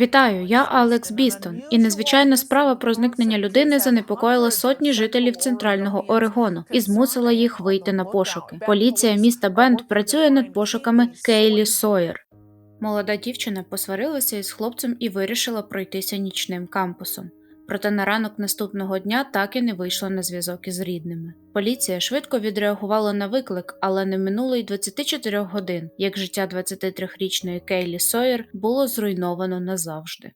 Вітаю, я Алекс Бістон, і незвичайна справа про зникнення людини занепокоїла сотні жителів центрального Орегону і змусила їх вийти на пошуки. Поліція міста Бенд працює над пошуками Кейлі Сойер. Молода дівчина посварилася із хлопцем і вирішила пройтися нічним кампусом. Проте на ранок наступного дня так і не вийшла на зв'язок із рідними. Поліція швидко відреагувала на виклик, але не минуло й 24 годин, як життя 23-річної Кейлі Сойер було зруйновано назавжди.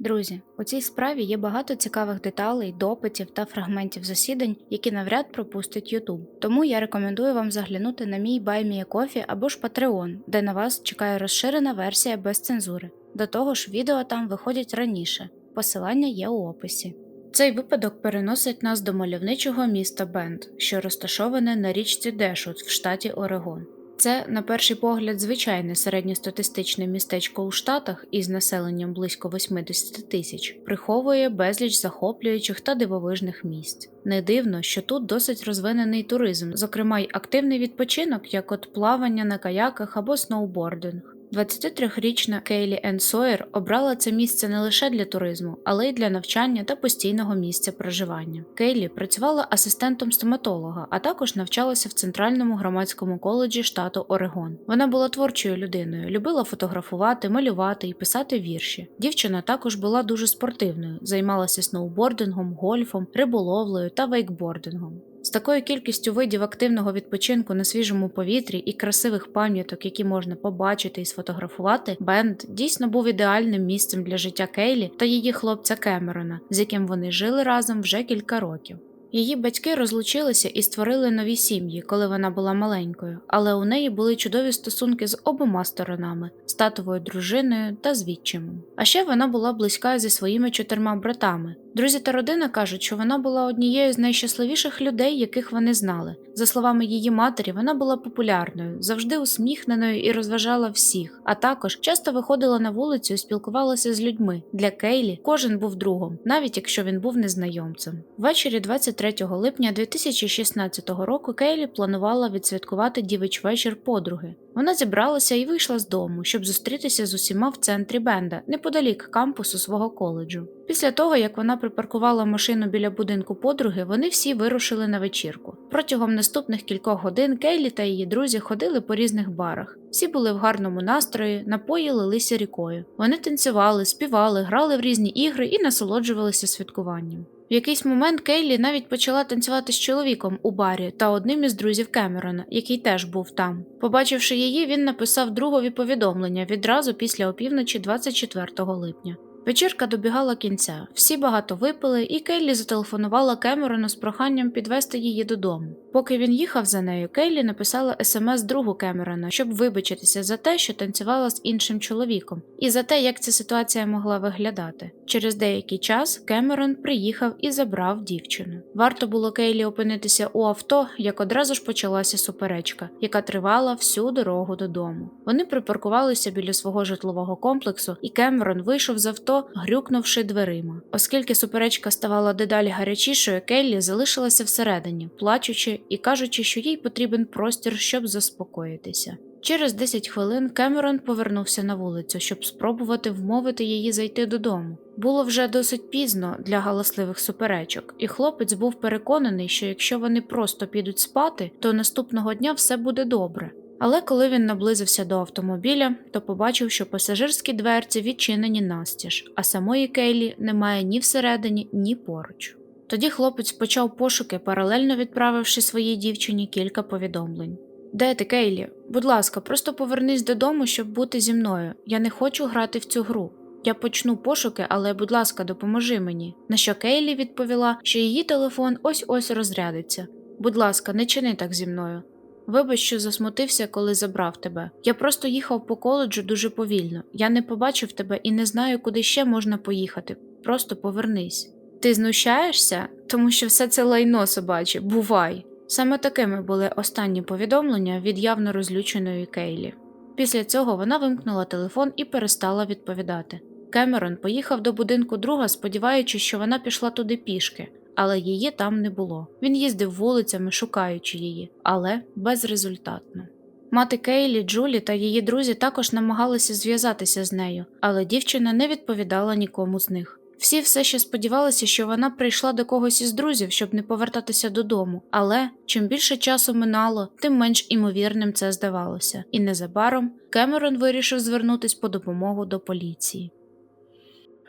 Друзі, у цій справі є багато цікавих деталей, допитів та фрагментів засідань, які навряд пропустить YouTube. Тому я рекомендую вам заглянути на мій BuyMeACoffee або ж Patreon, де на вас чекає розширена версія без цензури. До того ж, відео там виходять раніше. Посилання є у описі. Цей випадок переносить нас до мальовничого міста Бенд, що розташоване на річці Дешут в штаті Орегон. Це, на перший погляд, звичайне середньостатистичне містечко у Штатах із населенням близько 80 тисяч, приховує безліч захоплюючих та дивовижних місць. Не дивно, що тут досить розвинений туризм, зокрема й активний відпочинок, як от плавання на каяках або сноубординг. 23-річна Кейлі Енн Сойер обрала це місце не лише для туризму, але й для навчання та постійного місця проживання. Кейлі працювала асистентом стоматолога, а також навчалася в центральному громадському коледжі штату Орегон. Вона була творчою людиною, любила фотографувати, малювати і писати вірші. Дівчина також була дуже спортивною, займалася сноубордингом, гольфом, риболовлею та вейкбордингом. З такою кількістю видів активного відпочинку на свіжому повітрі і красивих пам'яток, які можна побачити і сфотографувати, Бенд дійсно був ідеальним місцем для життя Кейлі та її хлопця Кемерона, з яким вони жили разом вже кілька років. Її батьки розлучилися і створили нові сім'ї, коли вона була маленькою, але у неї були чудові стосунки з обома сторонами з татовою дружиною та з відчимом. А ще вона була близька зі своїми чотирма братами. Друзі та родина кажуть, що вона була однією з найщасливіших людей, яких вони знали. За словами її матері, вона була популярною, завжди усміхненою і розважала всіх, а також часто виходила на вулицю і спілкувалася з людьми. Для Кейлі кожен був другом, навіть якщо він був незнайомцем. Ввечері 23 липня 2016 року Кейлі планувала відсвяткувати дівич вечір подруги. Вона зібралася і вийшла з дому, щоб зустрітися з усіма в центрі Бенда, неподалік кампусу свого коледжу. Після того, як вона припаркувала машину біля будинку подруги, вони всі вирушили на вечірку. Протягом наступних кількох годин Кейлі та її друзі ходили по різних барах. Всі були в гарному настрої, напої лилися рікою. Вони танцювали, співали, грали в різні ігри і насолоджувалися святкуванням. В якийсь момент Кейлі навіть почала танцювати з чоловіком у барі та одним із друзів Кемерона, який теж був там. Побачивши її, він написав другові повідомлення відразу після опівночі 24 липня. Вечірка добігала кінця, всі багато випили, і Кейлі зателефонувала Кемерону з проханням підвести її додому. Поки він їхав за нею, Кейлі написала смс другу Кемерона, щоб вибачитися за те, що танцювала з іншим чоловіком, і за те, як ця ситуація могла виглядати. Через деякий час Кемерон приїхав і забрав дівчину. Варто було Кейлі опинитися у авто, як одразу ж почалася суперечка, яка тривала всю дорогу додому. Вони припаркувалися біля свого житлового комплексу, і Кемерон вийшов з авто, грюкнувши дверима. Оскільки суперечка ставала дедалі гарячішою, Келлі залишилася всередині, плачучи і кажучи, що їй потрібен простір, щоб заспокоїтися. Через 10 хвилин Кемерон повернувся на вулицю, щоб спробувати вмовити її зайти додому. Було вже досить пізно для галасливих суперечок, і хлопець був переконаний, що якщо вони просто підуть спати, то наступного дня все буде добре. Але коли він наблизився до автомобіля, то побачив, що пасажирські дверці відчинені настіж, а самої Кейлі немає ні всередині, ні поруч. Тоді хлопець почав пошуки, паралельно відправивши своїй дівчині кілька повідомлень. Де ти, Кейлі? Будь ласка, просто повернись додому, щоб бути зі мною. Я не хочу грати в цю гру. Я почну пошуки, але, будь ласка, допоможи мені. На що Кейлі відповіла, що її телефон ось ось розрядиться. Будь ласка, не чини так зі мною. Вибач, що засмутився, коли забрав тебе. Я просто їхав по коледжу дуже повільно. Я не побачив тебе і не знаю, куди ще можна поїхати. Просто повернись. Ти знущаєшся, тому що все це лайно собаче, бувай. Саме такими були останні повідомлення від явно розлюченої Кейлі. Після цього вона вимкнула телефон і перестала відповідати. Кемерон поїхав до будинку друга, сподіваючись, що вона пішла туди пішки, але її там не було. Він їздив вулицями, шукаючи її, але безрезультатно. Мати Кейлі, Джулі та її друзі також намагалися зв'язатися з нею, але дівчина не відповідала нікому з них. Всі все ще сподівалися, що вона прийшла до когось із друзів, щоб не повертатися додому. Але чим більше часу минало, тим менш імовірним це здавалося. І незабаром Кемерон вирішив звернутись по допомогу до поліції.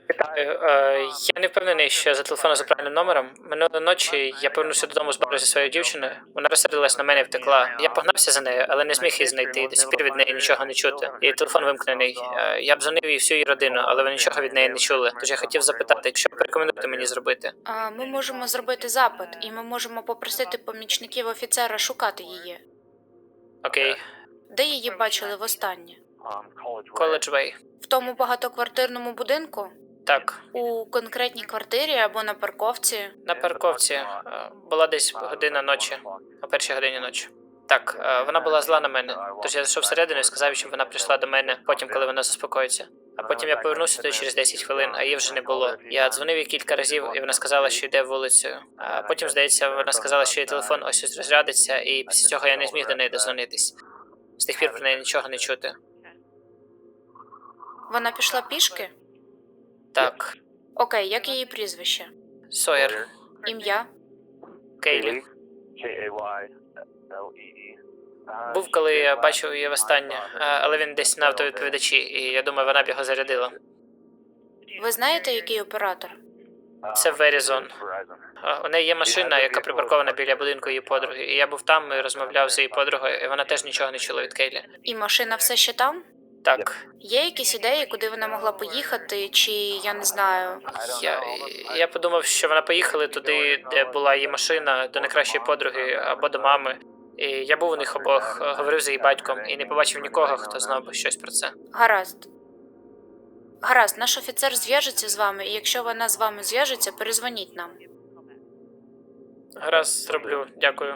Вітаю. Е, я не впевнений, що я зателефонував за правильним номером. Минулої ночі я повернувся додому з бару зі своєю дівчиною. Вона розсердилась на мене і втекла. Я погнався за нею, але не зміг її знайти. До сих пір від неї нічого не чути. Її телефон вимкнений. Е, я б дзвонив їй всю її родину, але вони нічого від неї не чули. Тож я хотів запитати, що порекомендуєте мені зробити? А, ми можемо зробити запит, і ми можемо попросити помічників офіцера шукати її. Окей, Де її бачили востаннє? College Way. В тому багатоквартирному будинку? Так, У конкретній квартирі або на парковці? на парковці е, була десь година ночі, о першій годині ночі. Так, е, вона була зла на мене. Тож я зайшов всередину і сказав, щоб вона прийшла до мене потім, коли вона заспокоїться. А потім я повернувся туди через 10 хвилин, а її вже не було. Я дзвонив їй кілька разів, і вона сказала, що йде вулицею. А потім, здається, вона сказала, що її телефон ось ось розрядиться, і після цього я не зміг до неї дозвонитись. З тих пір про неї нічого не чути. Вона пішла пішки? Так, Окей, як її прізвище? Сойер, Ім'я? Кейлі. Був, коли я бачив її востаннє, але він десь на автовідповідачі, і я думаю, вона б його зарядила. Ви знаєте, який оператор? Це Verizon. У неї є машина, яка припаркована біля будинку її подруги. І я був там і розмовляв з її подругою, і вона теж нічого не чула від Кейлі. І машина все ще там? Так, Є якісь ідеї, куди вона могла поїхати, чи я не знаю. я, я подумав, що вона поїхала туди, де була її машина, до найкращої подруги або до мами. І я був у них обох, говорив з її батьком і не побачив нікого, хто знав би щось про це. Гаразд. Гаразд, наш офіцер зв'яжеться з вами, і якщо вона з вами зв'яжеться, перезвоніть нам. Гаразд, зроблю, дякую.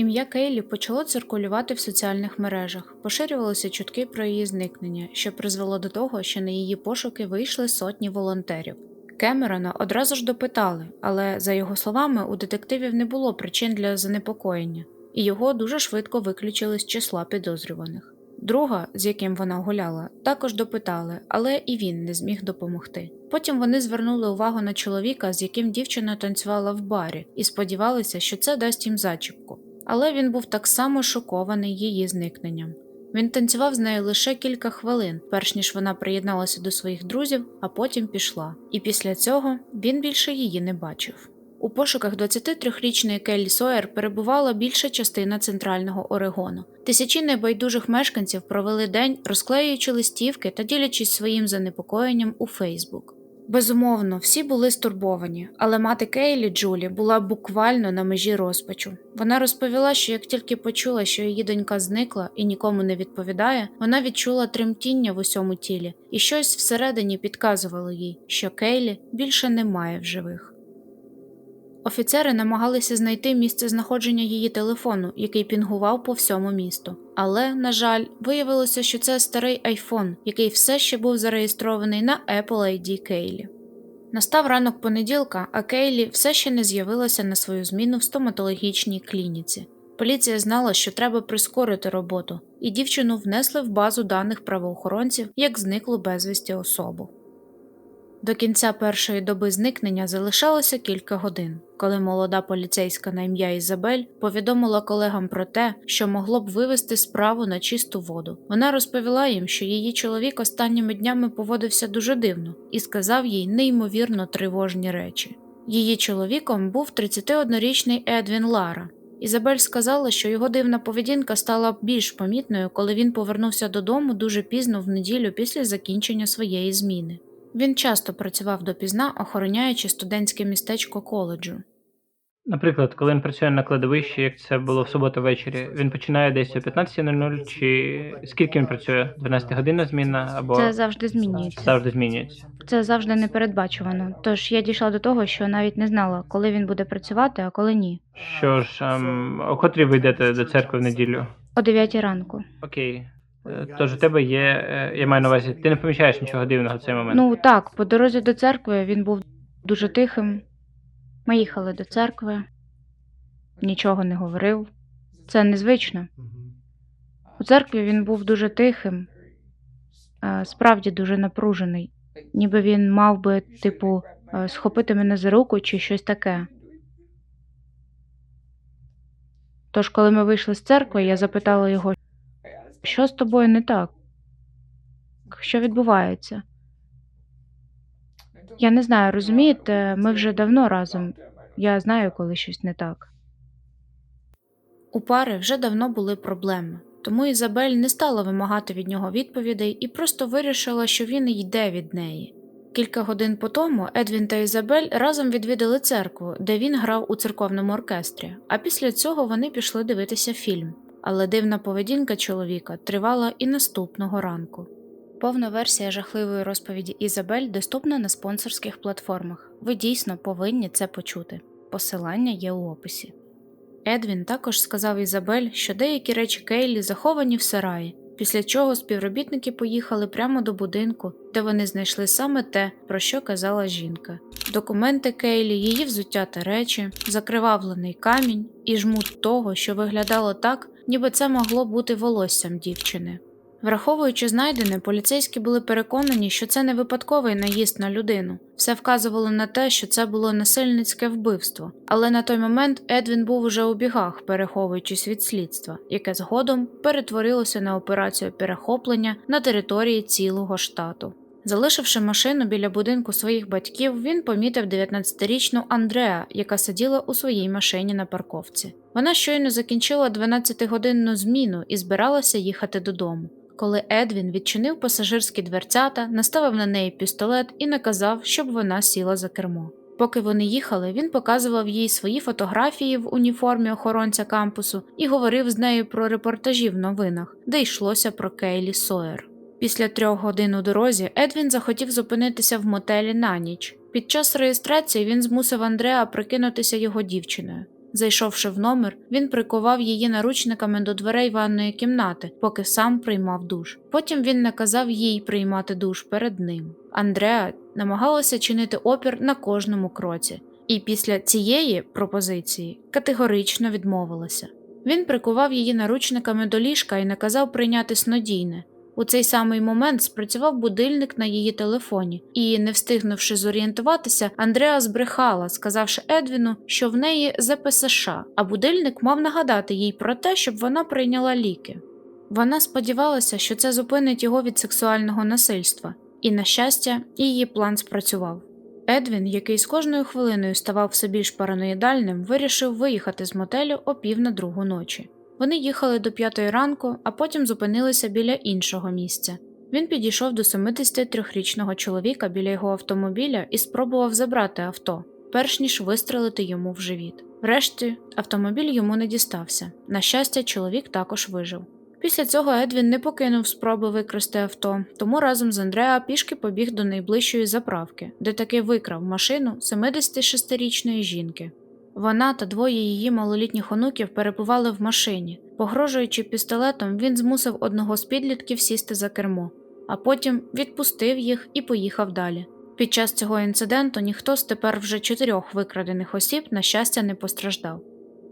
Ім'я Кейлі почало циркулювати в соціальних мережах, поширювалися чутки про її зникнення, що призвело до того, що на її пошуки вийшли сотні волонтерів. Кемерона одразу ж допитали, але, за його словами, у детективів не було причин для занепокоєння, і його дуже швидко виключили з числа підозрюваних. Друга, з яким вона гуляла, також допитали, але і він не зміг допомогти. Потім вони звернули увагу на чоловіка, з яким дівчина танцювала в барі, і сподівалися, що це дасть їм зачіпку. Але він був так само шокований її зникненням. Він танцював з нею лише кілька хвилин, перш ніж вона приєдналася до своїх друзів, а потім пішла. І після цього він більше її не бачив. У пошуках 23-річної Келлі Сойер перебувала більша частина центрального Орегону. Тисячі небайдужих мешканців провели день, розклеюючи листівки та ділячись своїм занепокоєнням у Фейсбук. Безумовно, всі були стурбовані, але мати Кейлі Джулі була буквально на межі розпачу. Вона розповіла, що як тільки почула, що її донька зникла і нікому не відповідає, вона відчула тремтіння в усьому тілі, і щось всередині підказувало їй, що Кейлі більше немає в живих. Офіцери намагалися знайти місце знаходження її телефону, який пінгував по всьому місту. Але, на жаль, виявилося, що це старий айфон, який все ще був зареєстрований на Apple ID Кейлі. Настав ранок понеділка, а Кейлі все ще не з'явилася на свою зміну в стоматологічній клініці. Поліція знала, що треба прискорити роботу, і дівчину внесли в базу даних правоохоронців як зниклу безвісті особу. До кінця першої доби зникнення залишалося кілька годин, коли молода поліцейська на ім'я Ізабель повідомила колегам про те, що могло б вивести справу на чисту воду. Вона розповіла їм, що її чоловік останніми днями поводився дуже дивно і сказав їй неймовірно тривожні речі. Її чоловіком був 31-річний Едвін Лара. Ізабель сказала, що його дивна поведінка стала більш помітною, коли він повернувся додому дуже пізно в неділю після закінчення своєї зміни. Він часто працював допізна, охороняючи студентське містечко коледжу. Наприклад, коли він працює на кладовищі, як це було в суботу ввечері, він починає десь о 15.00, чи скільки він працює? 12 годинна зміна або Це завжди змінюється. завжди змінюється. Це завжди непередбачувано. Тож я дійшла до того, що навіть не знала, коли він буде працювати, а коли ні. Що ж, ем, о котрій ви йдете до церкви в неділю? О 9 ранку. Окей. Е, Тож у тебе є, е, я маю на увазі, ти не помічаєш нічого дивного в цей момент. Ну так, по дорозі до церкви він був дуже тихим. Ми їхали до церкви, нічого не говорив. Це незвично. У церкві він був дуже тихим, е, справді дуже напружений, ніби він мав би, типу, схопити мене за руку чи щось таке. Тож, коли ми вийшли з церкви, я запитала його, що з тобою не так? Що відбувається? Я не знаю, розумієте, ми вже давно разом. Я знаю, коли щось не так. У пари вже давно були проблеми, тому Ізабель не стала вимагати від нього відповідей і просто вирішила, що він йде від неї. Кілька годин по тому Едвін та Ізабель разом відвідали церкву, де він грав у церковному оркестрі, а після цього вони пішли дивитися фільм. Але дивна поведінка чоловіка тривала і наступного ранку. Повна версія жахливої розповіді Ізабель доступна на спонсорських платформах. Ви дійсно повинні це почути. Посилання є у описі. Едвін також сказав Ізабель, що деякі речі Кейлі заховані в сараї, після чого співробітники поїхали прямо до будинку, де вони знайшли саме те, про що казала жінка: документи Кейлі, її взуття та речі, закривавлений камінь і жмут того, що виглядало так, ніби це могло бути волоссям дівчини. Враховуючи знайдене, поліцейські були переконані, що це не випадковий наїзд на людину. Все вказувало на те, що це було насильницьке вбивство. Але на той момент Едвін був уже у бігах, переховуючись від слідства, яке згодом перетворилося на операцію перехоплення на території цілого штату. Залишивши машину біля будинку своїх батьків, він помітив 19-річну Андреа, яка сиділа у своїй машині на парковці. Вона щойно закінчила 12-годинну зміну і збиралася їхати додому. Коли Едвін відчинив пасажирські дверцята, наставив на неї пістолет і наказав, щоб вона сіла за кермо. Поки вони їхали, він показував їй свої фотографії в уніформі охоронця кампусу і говорив з нею про репортажі в новинах, де йшлося про Кейлі Сойер. Після трьох годин у дорозі Едвін захотів зупинитися в мотелі на ніч. Під час реєстрації він змусив Андреа прикинутися його дівчиною. Зайшовши в номер, він прикував її наручниками до дверей ванної кімнати, поки сам приймав душ. Потім він наказав їй приймати душ перед ним. Андреа намагалася чинити опір на кожному кроці, і після цієї пропозиції категорично відмовилася. Він прикував її наручниками до ліжка і наказав прийняти снодійне. У цей самий момент спрацював будильник на її телефоні, і, не встигнувши зорієнтуватися, Андреа збрехала, сказавши Едвіну, що в неї ЗПСШ, а будильник мав нагадати їй про те, щоб вона прийняла ліки. Вона сподівалася, що це зупинить його від сексуального насильства, і, на щастя, її план спрацював. Едвін, який з кожною хвилиною ставав все більш параноїдальним, вирішив виїхати з мотелю о пів на другу ночі. Вони їхали до п'ятої ранку, а потім зупинилися біля іншого місця. Він підійшов до 73-річного чоловіка біля його автомобіля і спробував забрати авто, перш ніж вистрелити йому в живіт. Врешті автомобіль йому не дістався. На щастя, чоловік також вижив. Після цього Едвін не покинув спроби викрасти авто, тому разом з Андреа пішки побіг до найближчої заправки, де таки викрав машину 76-річної жінки. Вона та двоє її малолітніх онуків перебували в машині. Погрожуючи пістолетом, він змусив одного з підлітків сісти за кермо, а потім відпустив їх і поїхав далі. Під час цього інциденту ніхто з тепер вже чотирьох викрадених осіб, на щастя, не постраждав.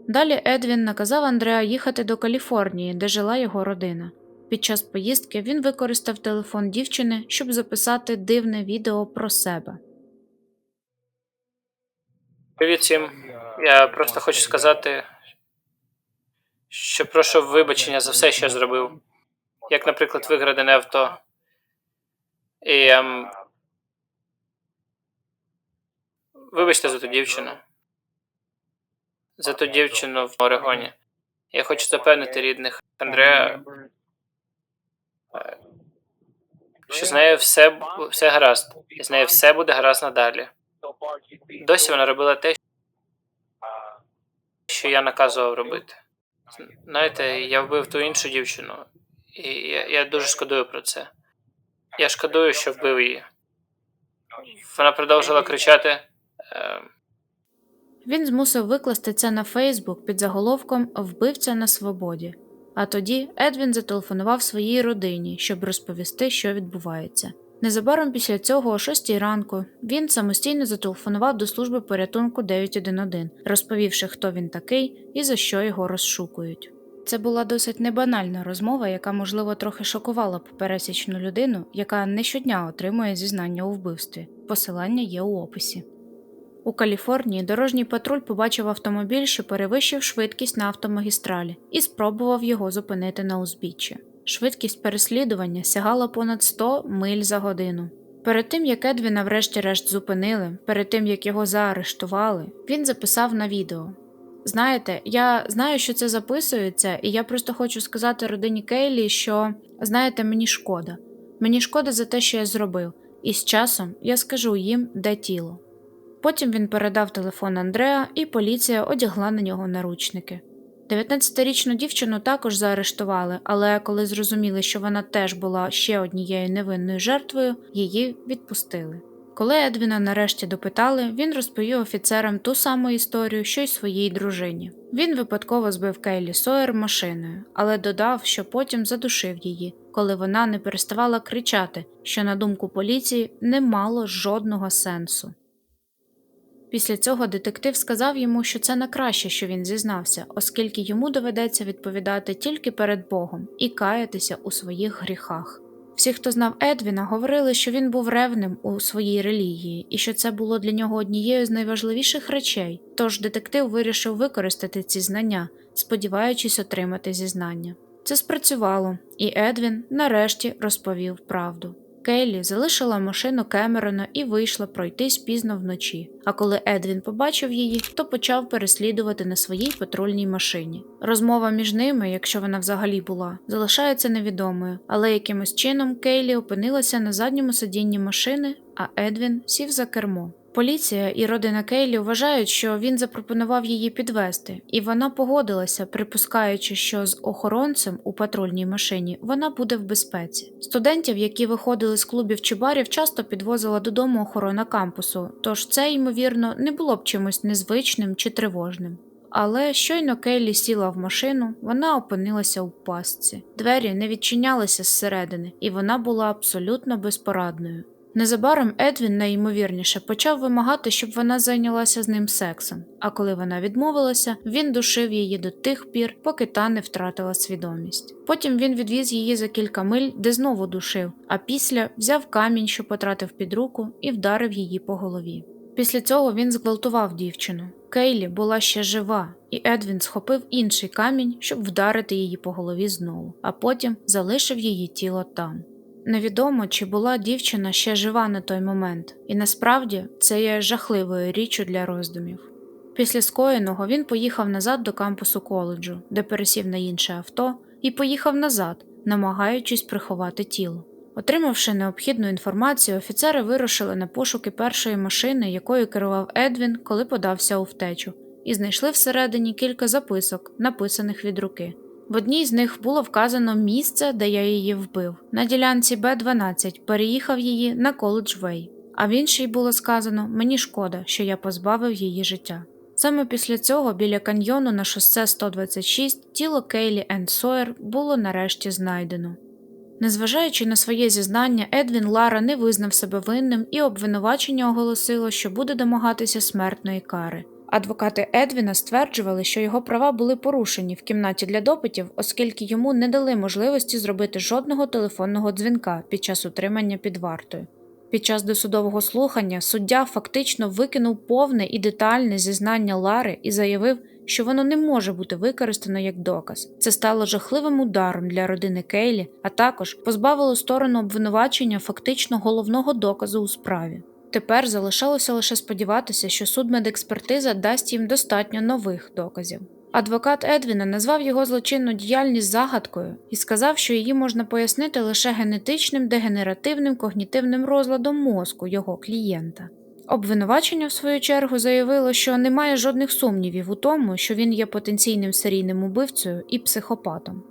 Далі Едвін наказав Андреа їхати до Каліфорнії, де жила його родина. Під час поїздки він використав телефон дівчини, щоб записати дивне відео про себе. Привіт всім. Я просто хочу сказати, що прошу вибачення за все, що я зробив. Як, наприклад, виградене авто. І ем... Вибачте за ту дівчину. За ту дівчину в Орегоні. Я хочу запевнити рідних Андрея, е, що з нею все, все гаразд. І з нею все буде гаразд надалі. Досі вона робила те, що я наказував робити. Знаєте, я вбив ту іншу дівчину, і я, я дуже шкодую про це. Я шкодую, що вбив її. Вона продовжила кричати. Е, Він змусив викласти це на Фейсбук під заголовком Вбивця на свободі. А тоді Едвін зателефонував своїй родині, щоб розповісти, що відбувається. Незабаром після цього, о 6 ранку, він самостійно зателефонував до служби порятунку 911, розповівши, хто він такий і за що його розшукують. Це була досить небанальна розмова, яка, можливо, трохи шокувала б пересічну людину, яка не щодня отримує зізнання у вбивстві. Посилання є у описі. У Каліфорнії дорожній патруль побачив автомобіль, що перевищив швидкість на автомагістралі, і спробував його зупинити на узбіччі. Швидкість переслідування сягала понад 100 миль за годину. Перед тим, як Едвіна врешті-решт зупинили, перед тим як його заарештували, він записав на відео. Знаєте, я знаю, що це записується, і я просто хочу сказати родині Кейлі, що знаєте, мені шкода. Мені шкода за те, що я зробив, і з часом я скажу їм, де тіло. Потім він передав телефон Андреа, і поліція одягла на нього наручники. 19-річну дівчину також заарештували, але коли зрозуміли, що вона теж була ще однією невинною жертвою, її відпустили. Коли Едвіна нарешті допитали, він розповів офіцерам ту саму історію, що й своїй дружині. Він випадково збив Кейлі Сойер машиною, але додав, що потім задушив її, коли вона не переставала кричати, що, на думку поліції, не мало жодного сенсу. Після цього детектив сказав йому, що це на краще, що він зізнався, оскільки йому доведеться відповідати тільки перед Богом і каятися у своїх гріхах. Всі, хто знав Едвіна, говорили, що він був ревним у своїй релігії і що це було для нього однією з найважливіших речей. Тож детектив вирішив використати ці знання, сподіваючись отримати зізнання. Це спрацювало, і Едвін нарешті розповів правду. Кейлі залишила машину Кемерона і вийшла пройтись пізно вночі. А коли Едвін побачив її, то почав переслідувати на своїй патрульній машині. Розмова між ними, якщо вона взагалі була, залишається невідомою, але якимось чином Кейлі опинилася на задньому сидінні машини, а Едвін сів за кермо. Поліція і родина Кейлі вважають, що він запропонував її підвести, і вона погодилася, припускаючи, що з охоронцем у патрульній машині вона буде в безпеці. Студентів, які виходили з клубів чи барів, часто підвозила додому охорона кампусу, тож це, ймовірно, не було б чимось незвичним чи тривожним. Але щойно Кейлі сіла в машину, вона опинилася у пастці. Двері не відчинялися зсередини, і вона була абсолютно безпорадною. Незабаром Едвін найімовірніше почав вимагати, щоб вона зайнялася з ним сексом, а коли вона відмовилася, він душив її до тих пір, поки та не втратила свідомість. Потім він відвіз її за кілька миль, де знову душив, а після взяв камінь, що потратив під руку, і вдарив її по голові. Після цього він зґвалтував дівчину. Кейлі була ще жива, і Едвін схопив інший камінь, щоб вдарити її по голові знову, а потім залишив її тіло там. Невідомо, чи була дівчина ще жива на той момент, і насправді це є жахливою річчю для роздумів. Після скоєного він поїхав назад до кампусу коледжу, де пересів на інше авто, і поїхав назад, намагаючись приховати тіло. Отримавши необхідну інформацію, офіцери вирушили на пошуки першої машини, якою керував Едвін, коли подався у втечу, і знайшли всередині кілька записок, написаних від руки. В одній з них було вказано місце, де я її вбив. На ділянці Б12 переїхав її на коледж Вей, а в іншій було сказано Мені шкода, що я позбавив її життя. Саме після цього біля каньйону на шосе 126 тіло Кейлі Енд Сойер було нарешті знайдено. Незважаючи на своє зізнання, Едвін Лара не визнав себе винним і обвинувачення оголосило, що буде домагатися смертної кари. Адвокати Едвіна стверджували, що його права були порушені в кімнаті для допитів, оскільки йому не дали можливості зробити жодного телефонного дзвінка під час утримання під вартою. Під час досудового слухання суддя фактично викинув повне і детальне зізнання Лари і заявив, що воно не може бути використано як доказ. Це стало жахливим ударом для родини Кейлі, а також позбавило сторону обвинувачення фактично головного доказу у справі. Тепер залишалося лише сподіватися, що судмедекспертиза дасть їм достатньо нових доказів. Адвокат Едвіна назвав його злочинну діяльність загадкою і сказав, що її можна пояснити лише генетичним дегенеративним когнітивним розладом мозку його клієнта. Обвинувачення, в свою чергу, заявило, що немає жодних сумнівів у тому, що він є потенційним серійним убивцею і психопатом.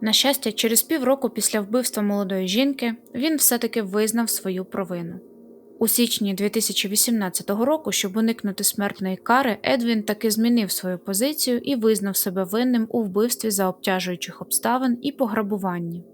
На щастя, через півроку після вбивства молодої жінки він все-таки визнав свою провину. У січні 2018 року, щоб уникнути смертної кари, Едвін таки змінив свою позицію і визнав себе винним у вбивстві за обтяжуючих обставин і пограбуванні.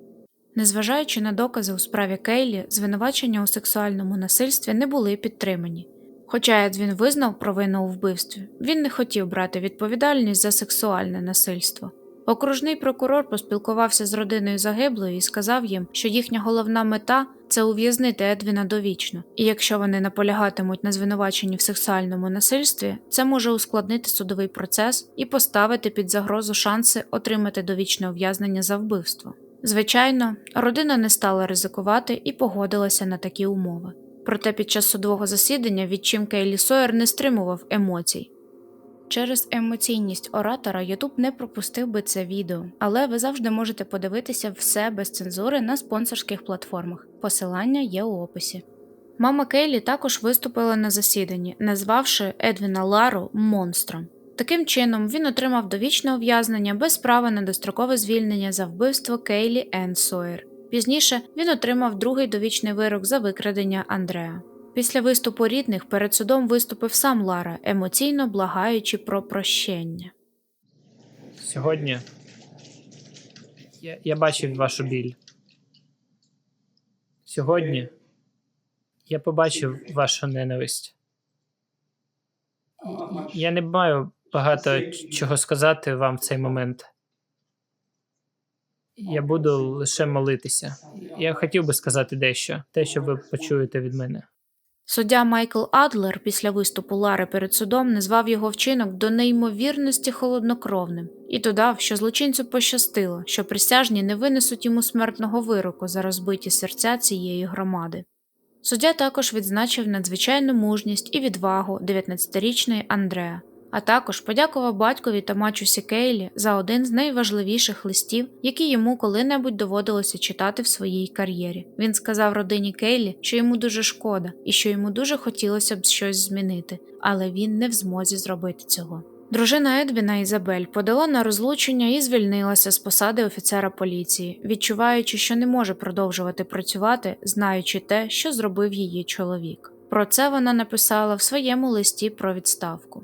Незважаючи на докази у справі Кейлі, звинувачення у сексуальному насильстві не були підтримані. Хоча Едвін визнав провину у вбивстві, він не хотів брати відповідальність за сексуальне насильство. Окружний прокурор поспілкувався з родиною загиблої і сказав їм, що їхня головна мета це ув'язнити Едвіна довічно, і якщо вони наполягатимуть на звинуваченні в сексуальному насильстві, це може ускладнити судовий процес і поставити під загрозу шанси отримати довічне ув'язнення за вбивство. Звичайно, родина не стала ризикувати і погодилася на такі умови. Проте під час судового засідання відчим Кейлі Сойер не стримував емоцій. Через емоційність оратора Ютуб не пропустив би це відео, але ви завжди можете подивитися все без цензури на спонсорських платформах. Посилання є у описі. Мама Кейлі також виступила на засіданні, назвавши Едвіна Лару монстром. Таким чином, він отримав довічне ув'язнення без права на дострокове звільнення за вбивство Кейлі Енн Сойер. Пізніше він отримав другий довічний вирок за викрадення Андреа. Після виступу рідних перед судом виступив сам Лара, емоційно благаючи про прощення. Сьогодні я, я бачив вашу біль. Сьогодні я побачив вашу ненависть. Я не маю багато чого сказати вам в цей момент. Я буду лише молитися. Я хотів би сказати дещо, те, що ви почуєте від мене. Суддя Майкл Адлер після виступу Лари перед судом назвав його вчинок до неймовірності холоднокровним і додав, що злочинцю пощастило, що присяжні не винесуть йому смертного вироку за розбиті серця цієї громади. Суддя також відзначив надзвичайну мужність і відвагу 19-річної Андреа, а також подякував батькові та мачусі Кейлі за один з найважливіших листів, які йому коли-небудь доводилося читати в своїй кар'єрі. Він сказав родині Кейлі, що йому дуже шкода і що йому дуже хотілося б щось змінити, але він не в змозі зробити цього. Дружина Едвіна Ізабель подала на розлучення і звільнилася з посади офіцера поліції, відчуваючи, що не може продовжувати працювати, знаючи те, що зробив її чоловік. Про це вона написала в своєму листі про відставку.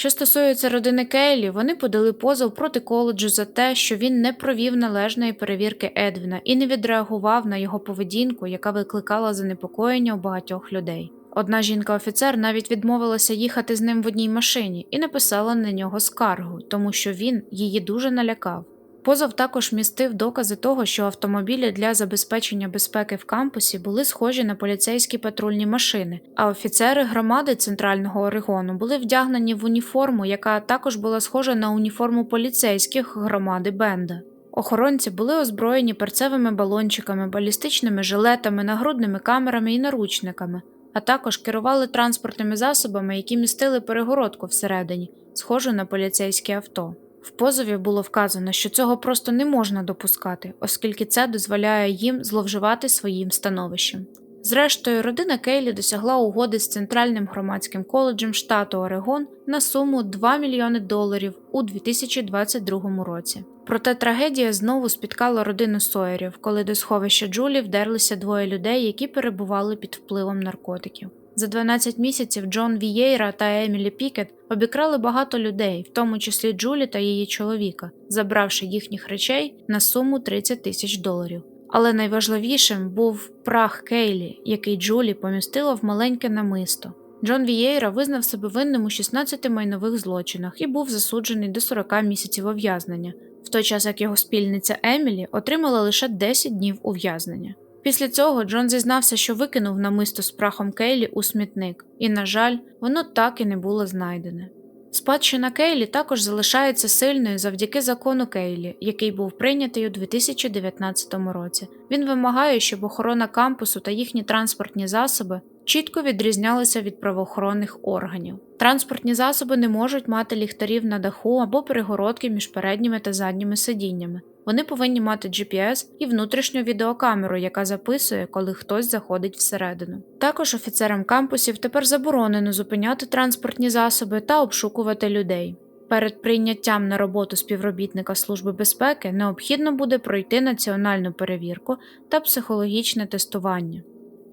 Що стосується родини Кейлі, вони подали позов проти коледжу за те, що він не провів належної перевірки Едвіна і не відреагував на його поведінку, яка викликала занепокоєння у багатьох людей. Одна жінка-офіцер навіть відмовилася їхати з ним в одній машині і написала на нього скаргу, тому що він її дуже налякав. Позов також містив докази того, що автомобілі для забезпечення безпеки в кампусі були схожі на поліцейські патрульні машини, а офіцери громади центрального Орегону були вдягнені в уніформу, яка також була схожа на уніформу поліцейських громади Бенда. Охоронці були озброєні перцевими балончиками, балістичними жилетами, нагрудними камерами і наручниками, а також керували транспортними засобами, які містили перегородку всередині, схожу на поліцейське авто. В позові було вказано, що цього просто не можна допускати, оскільки це дозволяє їм зловживати своїм становищем. Зрештою, родина Кейлі досягла угоди з Центральним громадським коледжем штату Орегон на суму 2 мільйони доларів у 2022 році. Проте трагедія знову спіткала родину Сойерів, коли до сховища Джулі вдерлися двоє людей, які перебували під впливом наркотиків. За 12 місяців Джон Вієйра та Емілі Пікет обікрали багато людей, в тому числі Джулі та її чоловіка, забравши їхніх речей на суму 30 тисяч доларів. Але найважливішим був прах Кейлі, який Джулі помістила в маленьке намисто. Джон Вієйра визнав себе винним у 16 майнових злочинах і був засуджений до 40 місяців ув'язнення, в той час як його спільниця Емілі отримала лише 10 днів ув'язнення. Після цього Джон зізнався, що викинув намисто з прахом Кейлі у смітник, і, на жаль, воно так і не було знайдене. Спадщина Кейлі також залишається сильною завдяки закону Кейлі, який був прийнятий у 2019 році. Він вимагає, щоб охорона кампусу та їхні транспортні засоби чітко відрізнялися від правоохоронних органів. Транспортні засоби не можуть мати ліхтарів на даху або перегородки між передніми та задніми сидіннями. Вони повинні мати GPS і внутрішню відеокамеру, яка записує, коли хтось заходить всередину. Також офіцерам кампусів тепер заборонено зупиняти транспортні засоби та обшукувати людей. Перед прийняттям на роботу співробітника Служби безпеки необхідно буде пройти національну перевірку та психологічне тестування.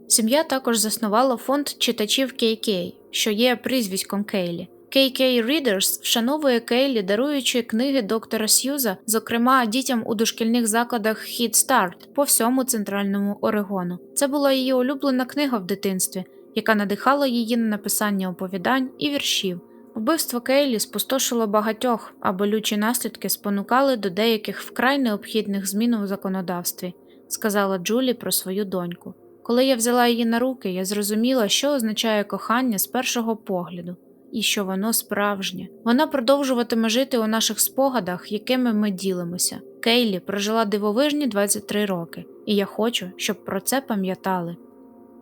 Сім'я також заснувала фонд читачів KK, що є прізвиськом Кейлі. KK Readers вшановує Кейлі, даруючи книги доктора Сьюза, зокрема дітям у дошкільних закладах Head Start по всьому центральному Орегону. Це була її улюблена книга в дитинстві, яка надихала її на написання оповідань і віршів. Вбивство Кейлі спустошило багатьох, а болючі наслідки спонукали до деяких вкрай необхідних змін у законодавстві, сказала Джулі про свою доньку. Коли я взяла її на руки, я зрозуміла, що означає кохання з першого погляду, і що воно справжнє. Вона продовжуватиме жити у наших спогадах, якими ми ділимося. Кейлі прожила дивовижні 23 роки, і я хочу, щоб про це пам'ятали.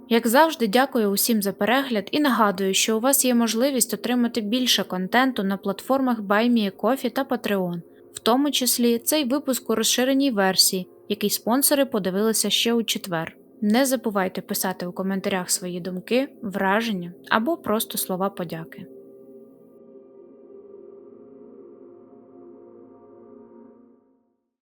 Як завжди, дякую усім за перегляд і нагадую, що у вас є можливість отримати більше контенту на платформах BuyMeACoffee та Patreon, в тому числі цей випуск у розширеній версії, який спонсори подивилися ще у четвер. Не забувайте писати у коментарях свої думки, враження або просто слова подяки.